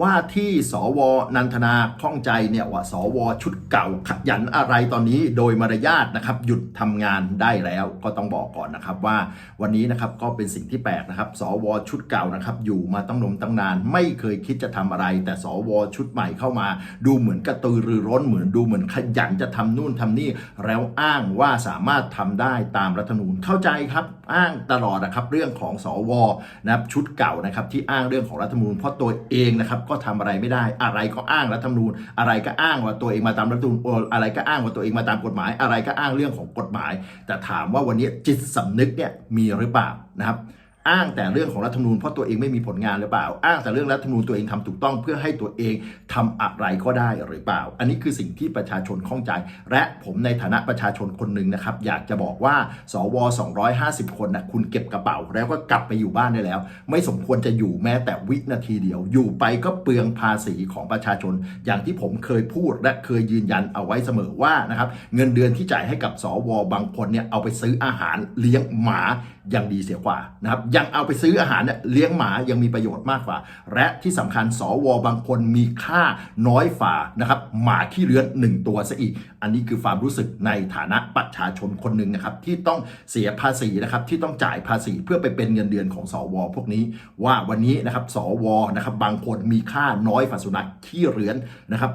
ว่าที่สวนันทนาข้องใจเนี่ยว่าสวชุดเก่าขยันอะไรตอนนี้โดยมารยาทนะครับหยุดทำงานได้แล้วก็ต้องบอกก่อนนะครับว่าวันนี้นะครับก็เป็นสิ่งที่แปลกนะครับ สวชุดเก่านะครับอยู่มาตั้งนมตั้งนาน ไม่เคยคิดจะทำอะไร แต่สวชุดใหม่เข้ามา ดูเหมือนกระตือรือร้นเหมือนดูเหมือนขยันจะทำนู่นทำนี่แล้วอ้างว่าสามารถทำได้ตามรัฐธรรมนูญเข้าใจครับอ้างตลอดนะครับเรื่องของสวนะครับชุดเก่านะครับที่อ้างเรื่องของรัฐธรรมนูญเพราะตัวเองนะครับก็ทำอะไรไม่ได้ อะไรก็อ้างรัฐธรรมนูญ อะไรก็อ้างว่าตัวเองมาตามรัฐธรรมนูญอออะไรก็อ้างว่าตัวเองมาตามกฎหมาย อะไรก็อ้างเรื่องของกฎหมาย แต่ถามว่าวันนี้จิตสำนึกเนี่ยมีหรือเปล่านะครับ อ้างแต่เรื่องของรัฐธรรมนูญเพราะตัวเองไม่มีผลงานหรือเปล่า อ้างแต่เรื่องรัฐธรรมนูญตัวเองทำถูกต้องเพื่อให้ตัวเองทำอะไรก็ได้หรือเปล่า อันนี้คือสิ่งที่ประชาชนข้องใจ และผมในฐานะประชาชนคนหนึ่งนะครับ อยากจะบอกว่า สว 250 คนนะคุณเก็บกระเป๋าแล้วก็กลับไปอยู่บ้านได้แล้ว ไม่สมควรจะอยู่แม้แต่วินาทีเดียว อยู่ไปก็เปลืองภาษีของประชาชน อย่างที่ผมเคยพูดและเคยยืนยันเอาไว้เสมอว่านะครับเงินเดือนที่จ่ายให้กับสวบางคนเนี่ยเอาไปซื้ออาหารเลี้ยงหมายังดีเสียกว่านะครับยังเอาไปซื้ออาหารเนี่ยเลี้ยงหมายังมีประโยชน์มากกว่า และที่สำคัญสวบางคนมีค่าน้อยฝ่านะครับหมาขี้เลื้อนหนึ่งตัวซะอีก อันนี้คือความรู้สึกในฐานะประชาชนคนหนึ่งนะครับที่ต้องเสียภาษีนะครับที่ต้องจ่ายภาษีเพื่อไปเป็นเงินเดือนของสวพวกนี้ ว่าวันนี้นะครับสวนะครับบางคนมีค่าน้อยฝ่าสุนัขขี้เรือนนะครับ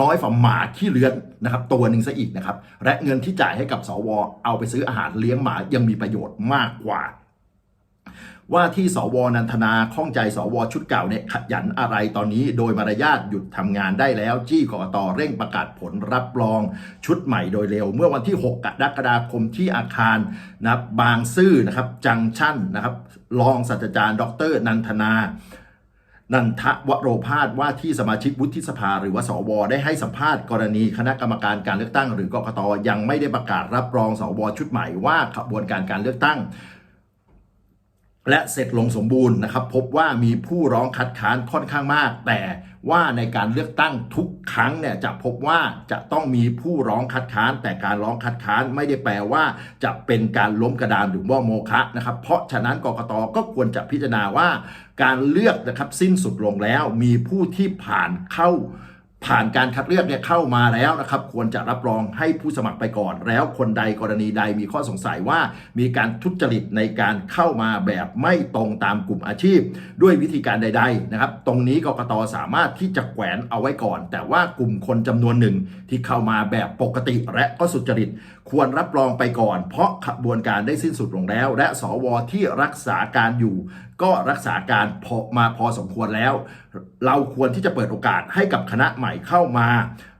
น้อยฝ่าหมาขี้เรือนนะครับตัวหนึ่งซะอีกนะครับและเงินที่จ่ายให้กับสว เอาไปซื้ออาหารเลี้ยงหมายังมีประโยชน์มากกว่า ว่าที่สวนันทนาข้องใจสวชุดเก่าเนี่ยขยันอะไรตอนนี้โดยมารยาทหยุดทำงานได้แล้ว จี้กกตเร่งประกาศผลรับรองชุดใหม่โดยเร็ว เมื่อวันที่ 6 กรกฎาคมที่อาคารนะครับบางซื่อนะครับจังชั่นนะครับรองศาสตราจารย์ ดร นันทนานันทวโรพาสว่าที่สมาชิกวุฒิสภาหรือว่าสว ได้ให้สัมภาษณ์กรณีคณะกรรมการการเลือกตั้ง หรือกกตยังไม่ได้ประกาศรับรองสวชุดใหม่ว่าขบวนการการเลือกตั้ง และเสร็จลงสมบูรณ์นะครับ พบว่ามีผู้ร้องคัดค้านค่อนข้างมาก แต่ว่าในการเลือกตั้งทุกครั้งเนี่ยจะพบว่าจะต้องมีผู้ร้องคัดค้าน แต่การร้องคัดค้านไม่ได้แปลว่า จะเป็นการล้มกระดานหรือว่าโมฆะนะครับ เพราะฉะนั้นกกตก็ควรจะพิจารณาว่า การเลือกนะครับสิ้นสุดลงแล้ว มีผู้ที่ผ่านเข้า ผ่านการคัดเลือกเนี่ยเข้ามาแล้วนะครับ ควรจะรับรองให้ผู้สมัครไปก่อน แล้วคนใดกรณีใดมีข้อสงสัยว่า มีการทุจริตในการเข้ามาแบบไม่ตรงตามกลุ่มอาชีพ ด้วยวิธีการใด ๆ นะครับ ตรงนี้กกตสามารถที่จะแขวนเอาไว้ก่อน แต่ว่ากลุ่มคนจำนวนหนึ่งที่เข้ามาแบบปกติและก็สุจริต ควรรับรองไปก่อน เพราะขบวนการได้สิ้นสุดลงแล้ว และสวที่รักษาการอยู่ ก็รักษาการพอมาพอสมควรแล้ว เราควรที่จะเปิดโอกาสให้กับคณะใหม่เข้ามา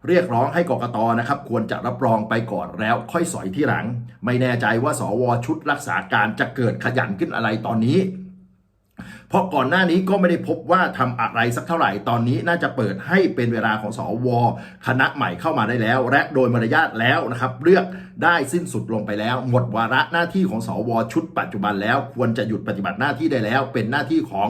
เรียกร้องให้กกตนะครับ ควรจะรับรองไปก่อนแล้วค่อยสอยที่หลัง ไม่แน่ใจว่าสวชุดรักษาการจะเกิดขยันขึ้นอะไรตอนนี้ เพราะก่อนหน้านี้ก็ไม่ได้พบว่าทำอะไรสักเท่าไหร่ ตอนนี้น่าจะเปิดให้เป็นเวลาของสวคณะใหม่เข้ามาได้แล้ว และโดยมารยาทแล้วนะครับ เลือกได้สิ้นสุดลงไปแล้ว หมดวาระหน้าที่ของสวชุดปัจจุบันแล้ว ควรจะหยุดปฏิบัติหน้าที่ได้แล้ว เป็นหน้าที่ของ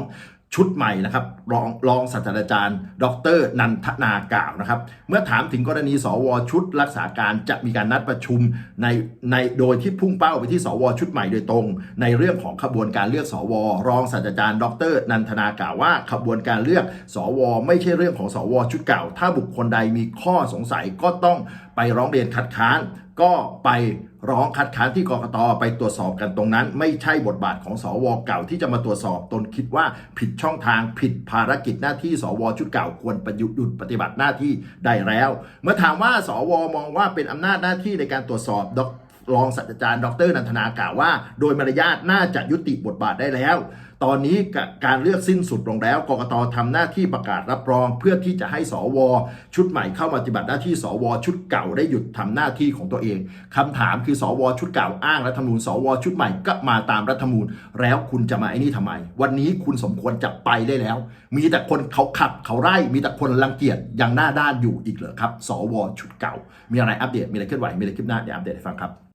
ชุดใหม่นะครับรองรองศาสตราจารย์ ดร นันทนากล่าวนะครับ เมื่อถามถึงกรณีสวชุดรักษาการจะมีการนัดประชุมในในโดยที่พุ่งเป้าไปที่สวชุดใหม่โดยตรง ในเรื่องของขบวนการเลือกสว รองศาสตราจารย์ ดร นันทนากล่าวว่า ขบวนการเลือกสว ไม่ใช่เรื่องของสวชุดเก่า ถ้าบุคคลใดมีข้อสงสัยก็ต้องไปร้องเรียนคัดค้านก็ไป ร้องคัดค้านที่กกตไปตรวจสอบกันตรงนั้น ไม่ใช่บทบาทของสวเก่าที่จะมาตรวจสอบตนคิดว่าผิดช่องทางผิดภารกิจหน้าที่สวชุดเก่าควรประยุทธ์หยุดปฏิบัติหน้าที่ได้แล้ว เมื่อถามว่าสวมองว่าเป็นอำนาจหน้าที่ในการตรวจสอบดอกรองศาสตราจารย์ ดรนันทนากล่าวว่า โดยมารยาทน่าจะยุติบทบาทได้แล้วตอนนี้การเลือกสิ้นสุดลงแล้วกกตทำหน้าที่ประกาศรับรอง เพื่อที่จะให้สว ชุดใหม่เข้ามาปฏิบัติหน้าที่สว ชุดเก่าได้หยุดทำหน้าที่ของตัวเองคำถามคือสว ชุดเก่าอ้างรัฐธรรมนูญสว ชุดใหม่ก็มาตามรัฐธรรมนูญแล้วคุณจะมาไอ้นี่ทำไม วันนี้คุณสมควรจะไปได้แล้ว มีแต่คนเขาขับเขาไล่มีแต่คนรังเกียจยังหน้าด้านอยู่อีกเหรอครับ สว ชุดเก่า มีอะไรอัปเดตมีอะไรเคลื่อนไหวมีอะไรคลิปหน้าเดี๋ยวอัปเดตให้ฟังครับ